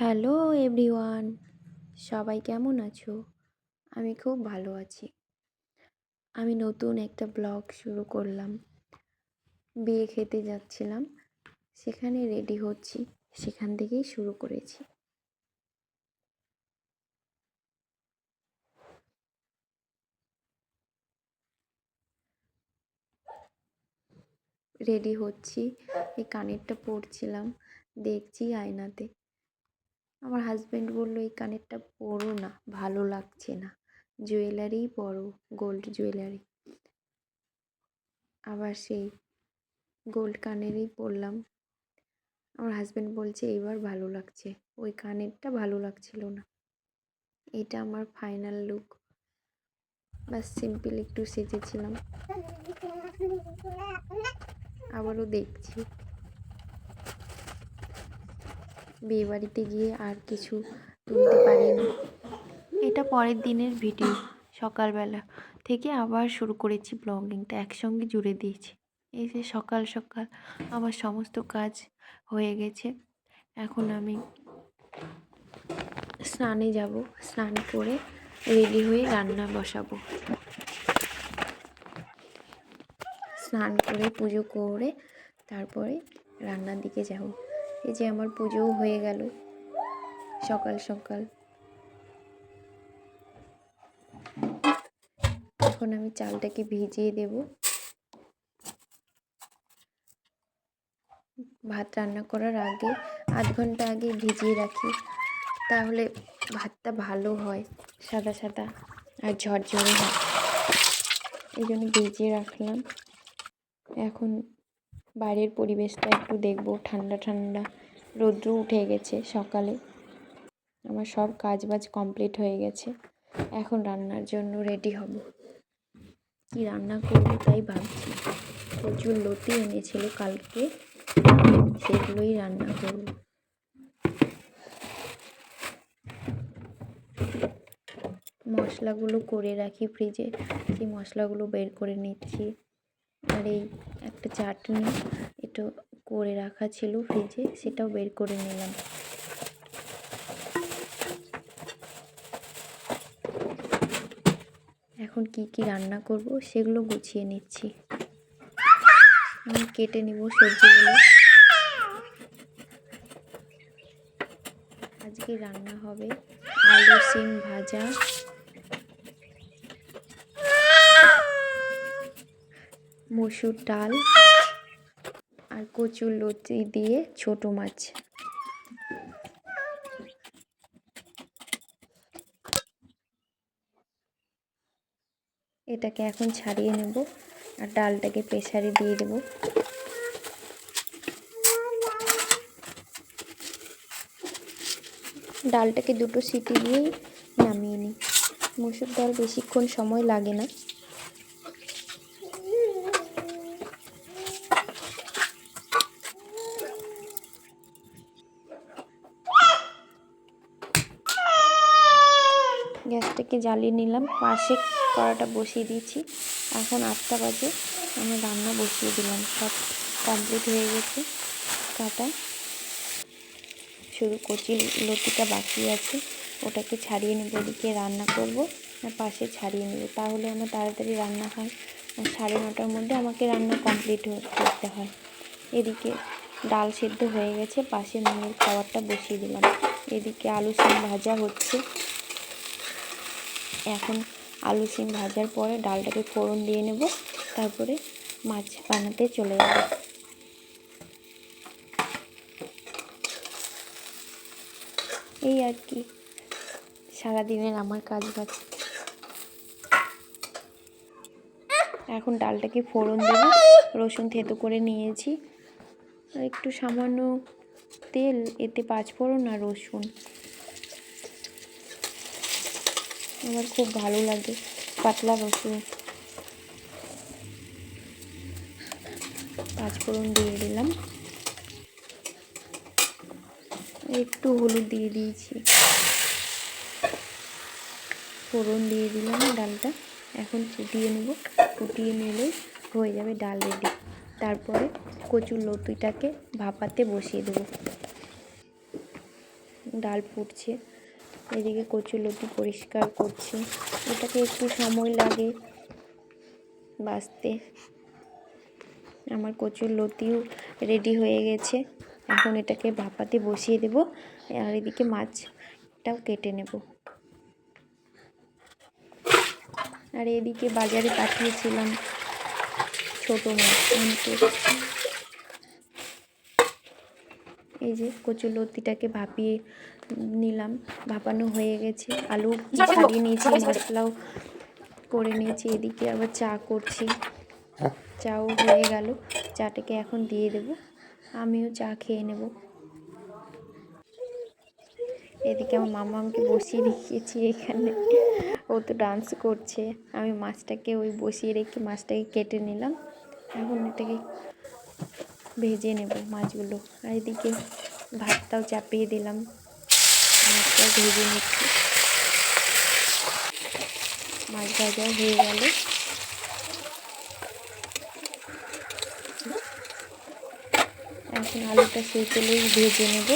Hello everyone, সবাই কেমন আছো? আমি খুব ভালো আছি। আমি নতুন একটা ব্লগ শুরু করলাম। বিয়ে খেতে যাচ্ছিলাম, সেখানে রেডি হচ্ছি, সেখান থেকেই শুরু করেছি। রেডি হচ্ছি, এই কানেরটা পরছিলাম, দেখছি আয়নাতে। আমার হাজব্যান্ড বলল, এই কানেরটা পরো না, ভালো লাগছে না। জুয়েলারিই পরো গোল্ড জুয়েলারি আবার সেই গোল্ড কানেরই পরলাম। আমার হাজব্যান্ড বলছে এবার ভালো লাগছে, ওই কানেরটা ভালো লাগছিল না। এটা আমার ফাইনাল লুক বাস সিম্পল একটু সেজেছিলাম। আবারও দেখছি। বিয়েবাড়িতে গিয়ে আর কিছু তুলতে পারিনি। এটা পরের দিনের ভিডিও, সকালবেলা থেকে আবার শুরু করেছি ব্লগিংটা, একসঙ্গে জুড়ে দিয়েছি। এই যে সকাল সকাল আমার সমস্ত কাজ হয়ে গেছে, এখন আমি স্নানে যাব, স্নান করে রেডি হয়ে রান্না বসাবো। স্নান করে পুজো করে তারপরে রান্নার দিকে যাব। এই যে আমার পুজোও হয়ে গেল। সকাল সকাল। এখন আমি চালটাকে ভিজিয়ে দেব। ভাত রান্না করার আগে, আধ ঘণ্টা আগে ভিজিয়ে রাখি, তাহলে ভাতটা ভালো হয়, সাদা সাদা আর ঝরঝরে হয়। এই জন্য ভিজিয়ে রাখলাম। এখন বাইরের পরিবেশটা একটু দেখব। ঠান্ডা ঠান্ডা। রৌদ্র উঠে গেছে সকালে। আমার সব কাজ বাজ কমপ্লিট হয়ে গেছে। এখন রান্নার জন্য রেডি হব। কি রান্না করব তাই ভাবছি। প্রচুর লতি এনেছিল কালকে। সেগুলোই রান্না করব। মশলাগুলো করে রাখি ফ্রিজে সেই মশলাগুলো বের করে নিচ্ছি। আর এই একটা চাটনি এটা করে রাখা ছিল ফ্রিজে, সেটাও বের করে নিলাম। এখন কি কি রান্না করব সেগুলো গুছিয়ে নিচ্ছি। আমি কেটে নিব সবজিগুলো। আজকে রান্না হবে আলু সিম ভাজা। মসুর ডাল আর কচুর লতি দিয়ে ছোট মাছ। এটাকে এখন ছাড়িয়ে নেব আর ডালটাকে প্রেসারে দিয়ে দেব। ডালটাকে দুটো সিটি দিয়েই নামিয়ে নিই। মসুর ডাল বেশিক্ষণ সময় লাগে না। গ্যাসটাকে জ্বালিয়ে নিলাম। পাশে কড়াটা বসিয়ে দিয়েছি। এখন আটটা বাজে। আমি রান্না বসিয়ে দিলাম। সব কমপ্লিট হয়ে গেছে। কাটা। শুধু কচি লতিটা বাকি আছে। ওটাকে ছাড়িয়ে নেব। ওদিকে রান্না করব। আর পাশে ছাড়িয়ে নেব। তাহলে আমার তাড়াতাড়ি রান্না হয়। সাড়ে নটার মধ্যে আমাকে রান্না কমপ্লিট করতে হয়। এদিকে ডাল সেদ্ধ হয়ে গেছে। পাশে মেয়ের খাবারটা বসিয়ে দিলাম। এদিকে আলু সিম ভাজা হচ্ছে। এখন আলু সিম ভাজার পরে ডালটাকে ফোড়ন দিয়ে নেব, তারপরে মাছ বানাতে চলে যাব। এই আর কি, সারাদিনের আমার কাজ বাজ এখন ডালটাকে ফোড়ন দেব, রসুন থেতো করে নিয়েছি। আর একটু সামান্য তেল, এতে পাঁচ ফোড়ন আর রসুন। আমার খুব ভালো লাগে, পাতলা রসুন। পাঁচফোড়ন দিয়ে দিলাম। একটু হলুদ দিয়ে দিয়েছি। ফোড়ন দিয়ে দিলাম ডালটা। এখন ফুটিয়ে নেব। ফুটিয়ে নিলে হয়ে যাবে ডাল রেডি। তারপরে কচুর লতিটাকে ভাপাতে বসিয়ে দেবো। ডাল ফুটছে। এদিকে কচুলতি পরিষ্কার করছি। এটাকে একটু সময় লাগে বাঁচতে। আমার কচুর লতিও রেডি হয়ে গেছে। এখন এটাকে ভাপাতে বসিয়ে দেব আর এদিকে মাছটাও কেটে নেব। আর এদিকে বাজারে পাঠিয়েছিলাম ছোটো মাছ। এই যে কচুর লতিটাকে ভাপিয়ে নিলাম ভাপানো হয়ে গেছে। আলু ছাড়িয়ে নিয়েছি মশলাও করে নিয়েছি এদিকে আবার চা করছি। চাও হয়ে গেল চাটাকে এখন দিয়ে দেব আমিও চা খেয়ে নেব। এদিকে আমার মামা আমাকে বসিয়ে রেখেছি এখানে ও তো ডান্স করছে। আমি মাছটাকে ওই বসিয়ে রেখে মাছটাকে কেটে নিলাম এখন এটাকে ভেজে নেব মাছগুলো। আর এদিকে ভাতটাও চাপিয়ে দিলাম। মাছটাও ভেজে নিচ্ছি। মাছ ভাজা হয়ে গেল। এখন আলুটা সেই তেলেই ভেজে নেব।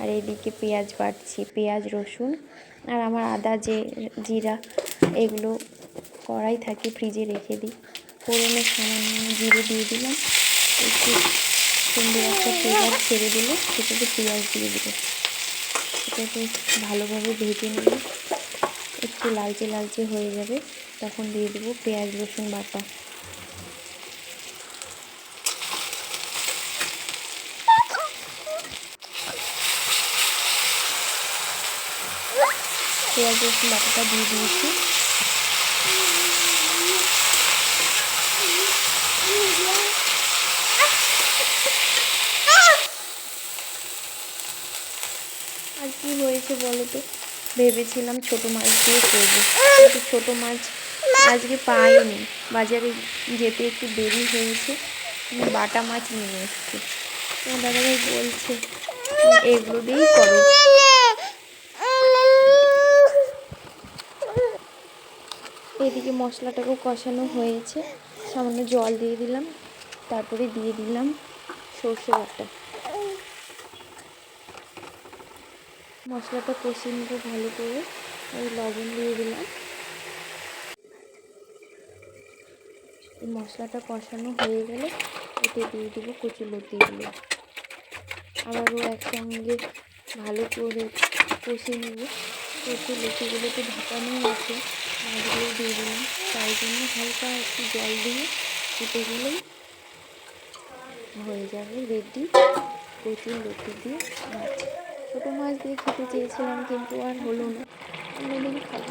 আর এদিকে পেঁয়াজ বাটছি, পেঁয়াজ, রসুন। আর আমার আদা যে জিরা, এগুলো কড়াই থাকে, ফ্রিজে রেখে দিই। ফোড়নের সামান্য জিরে দিয়ে দিলাম। একটু সুন্দর একটা পেঁয়াজ ছেড়ে দিলে সেটাকে পেঁয়াজ দিয়ে দিল সেটাকে ভালোভাবে ভেজে নেব একটু লালচে লালচে হয়ে যাবে, তখন দিয়ে দেবো পেঁয়াজ, রসুন বাটা। পেঁয়াজ, রসুন বাটাটা দিয়ে দিয়েছি আর কি হয়েছে বলো তো? ভেবেছিলাম ছোট মাছ দিয়ে করব, কিন্তু ছোটো মাছ আজকে পাইনি। বাজারে যেতে একটু দেরি হয়েছে বাটা মাছ নিয়ে এসেছি। দাদাভাই বলছে, এগুলো দিয়েই করো। এদিকে মশলাটাকেও কষানো হয়েছে। সামান্য জল দিয়ে দিলাম, তারপরে দিয়ে দিলাম সর্ষে বাটা। মশলাটা কষিয়ে নিতে ভালো করে। ওই লবণ দিয়ে দিলাম। এই মশলাটা কষানো হয়ে গেলে এতে দিয়ে দেবো কচু লতিগুলো। আবারও একসঙ্গে ভালো করে কষিয়ে নেব। কচু লতিগুলো তো ঢাকানো আছে মাছগুলো দিয়ে দিলাম। তাই জন্য হালকা একটু জল দিয়ে ফুটে গেলেই হয়ে যাবে রেডি। কচুর লতি দিয়ে ছোটো মাছ দিয়ে খেতে চেয়েছিলাম, কিন্তু আর হলো না। অন্যদিন খাব।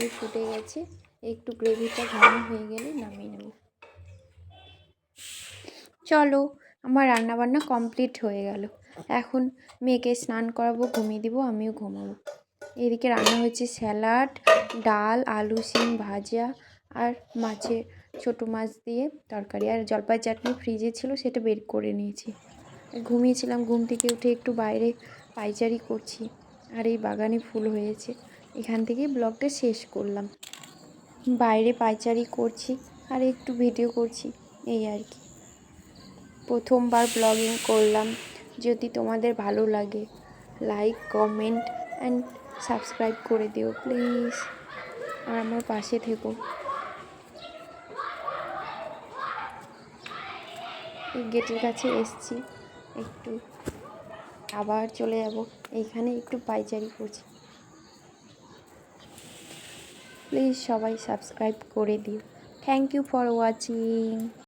এই ফুটে গেছে। একটু গ্রেভিটা ঘন হয়ে গেলে নামিয়ে নেব। চলো, আমার রান্নাবান্না কমপ্লিট হয়ে গেল। এখন মেয়েকে স্নান করাবো, ঘুমিয়ে দিব, আমিও ঘুমাবো। এদিকে রান্না হয়েছে স্যালাড, ডাল, আলু সিম ভাজা আর মাছের ছোটো মাছ দিয়ে তরকারি। আর জলপাই চাটনি ফ্রিজে ছিল, সেটা বের করে নিয়েছি। ঘুমিয়েছিলাম, ঘুম থেকে উঠে একটু বাইরে পাইচারি করছি আর এই বাগানে ফুল হয়েছে। এখান থেকেই ব্লগটা শেষ করলাম। বাইরে পাইচারি করছি আর একটু ভিডিও করছি, এই আর কি। প্রথমবার ব্লগিং করলাম। যদি তোমাদের ভালো লাগে লাইক কমেন্ট অ্যান্ড সাবস্ক্রাইব করে দিও প্লিজ আর আমার পাশে থেকো। গেটের কাছে এসছি। একটু আবার চলে যাব। এইখানে একটু পাইচারি করছি। প্লিজ সবাই সাবস্ক্রাইব করে দিও। Thank you for watching